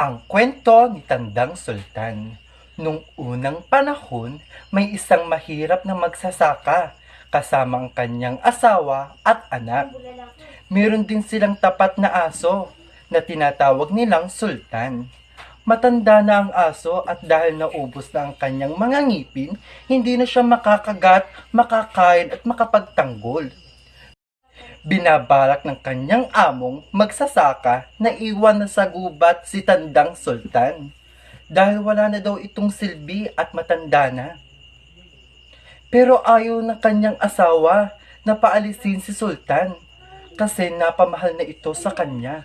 Ang kwento ni Tandang Sultan. Nung unang panahon, may isang mahirap na magsasaka kasama ang kanyang asawa at anak. Meron din silang tapat na aso na tinatawag nilang Sultan. Matanda na ang aso at dahil naubos na ang kanyang mga ngipin, hindi na siya makakagat, makakain at makapagtanggol. Binabalak ng kanyang among magsasaka na iwan na sa gubat si Tandang Sultan dahil wala na daw itong silbi at matanda na. Pero ayaw ng kanyang asawa na paalisin si Sultan kasi napamahal na ito sa kanya.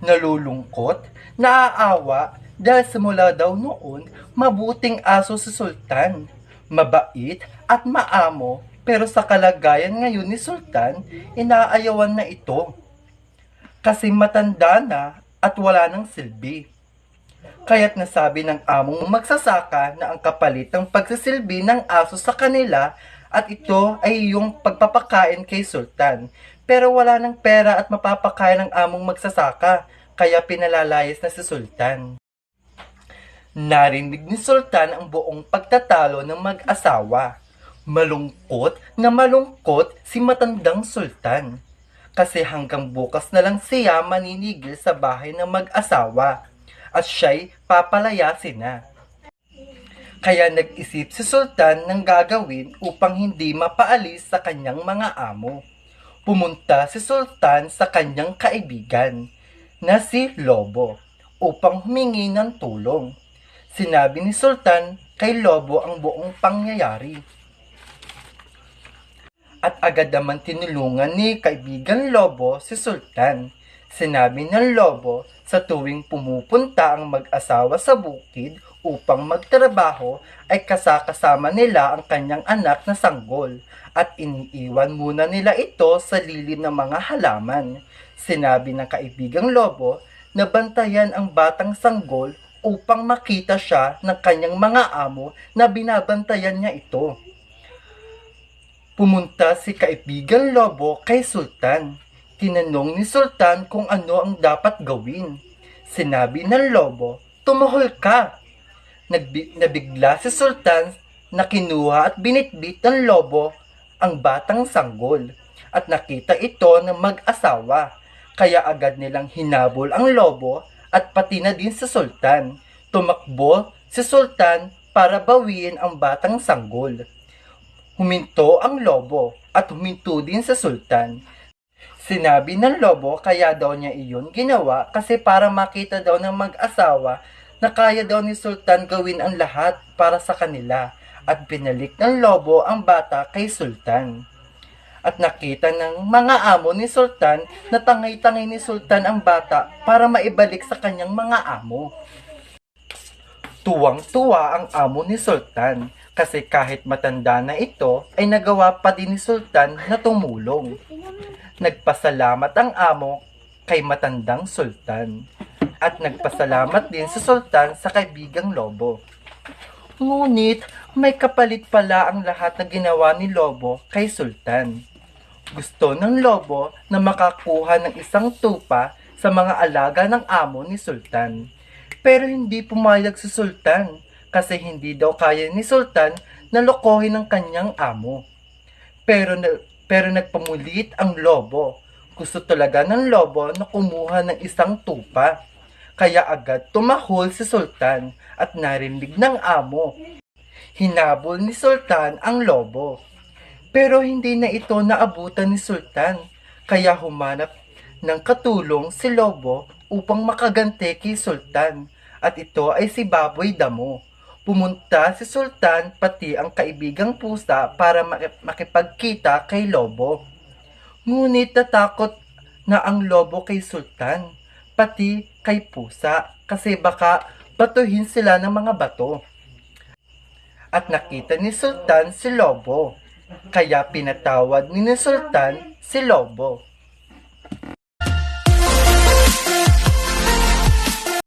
Nalulungkot, naaawa dahil simula daw noon mabuting aso si Sultan. Mabait at maamo pero sa kalagayan ngayon ni Sultan, inaayawan na ito. Kasi matanda na at wala ng silbi. Kaya't nasabi ng among magsasaka na ang kapalit ng pagsisilbi ng aso sa kanila at ito ay yung pagpapakain kay Sultan. Pero wala ng pera at mapapakain ng among magsasaka, kaya pinalalayas na si Sultan. Narinig ni Sultan ang buong pagtatalo ng mag-asawa. Malungkot na malungkot si matandang Sultan. Kasi hanggang bukas na lang siya maninigil sa bahay ng mag-asawa at siya'y papalayasin na. Kaya nag-isip si Sultan ng gagawin upang hindi mapaalis sa kanyang mga amo. Pumunta si Sultan sa kanyang kaibigan na si Lobo upang humingi ng tulong. Sinabi ni Sultan kay Lobo ang buong pangyayari. At agad naman tinulungan ni kaibigan Lobo si Sultan. Sinabi ng Lobo sa tuwing pumupunta ang mag-asawa sa bukid upang magtrabaho ay kasakasama nila ang kanyang anak na sanggol at iniiwan muna nila ito sa lilim ng mga halaman. Sinabi ng kaibigang Lobo na bantayan ang batang sanggol upang makita siya ng kanyang mga amo na binabantayan niya ito. Pumunta si kaibigan Lobo kay Sultan. Tinanong ni Sultan kung ano ang dapat gawin. Sinabi ng Lobo, tumahol ka. Nagbi- nabigla si Sultan na kinuha at binitbit ng Lobo ang batang sanggol at nakita ito ng mag-asawa. Kaya agad nilang hinabol ang Lobo at pati na din si Sultan. Tumakbo si Sultan para bawiin ang batang sanggol. Huminto ang lobo at huminto din sa sultan. Sinabi ng lobo kaya daw niya iyon ginawa kasi para makita daw ng mag-asawa na kaya daw ni sultan gawin ang lahat para sa kanila at binalik ng lobo ang bata kay sultan. At nakita ng mga amo ni sultan na tangay-tangay ni sultan ang bata para maibalik sa kanyang mga amo. Tuwang-tuwa ang amo ni Sultan kasi kahit matanda na ito ay nagawa pa din ni Sultan na tumulong. Nagpasalamat ang amo kay matandang Sultan at nagpasalamat din si Sultan sa kaibigang Lobo. Ngunit may kapalit pala ang lahat na ginawa ni Lobo kay Sultan. Gusto ng Lobo na makakuha ng isang tupa sa mga alaga ng amo ni Sultan. Pero hindi pumayag si Sultan kasi hindi daw kaya ni Sultan na lokohin ang kanyang amo. Pero, na, pero nagpamulit ang lobo. Gusto talaga ng lobo na kumuha ng isang tupa. Kaya agad tumahol si Sultan at narinig ng amo. Hinabol ni Sultan ang lobo. Pero hindi na ito naabutan ni Sultan. Kaya humanap ng katulong si Lobo upang makagante kay Sultan. At ito ay si Baboy Damo. Pumunta si Sultan pati ang kaibigang pusa para maki- makipagkita kay Lobo. Ngunit natakot na ang Lobo kay Sultan, pati kay pusa kasi baka batuhin sila ng mga bato. At nakita ni Sultan si Lobo, kaya pinatawad ni Sultan si Lobo.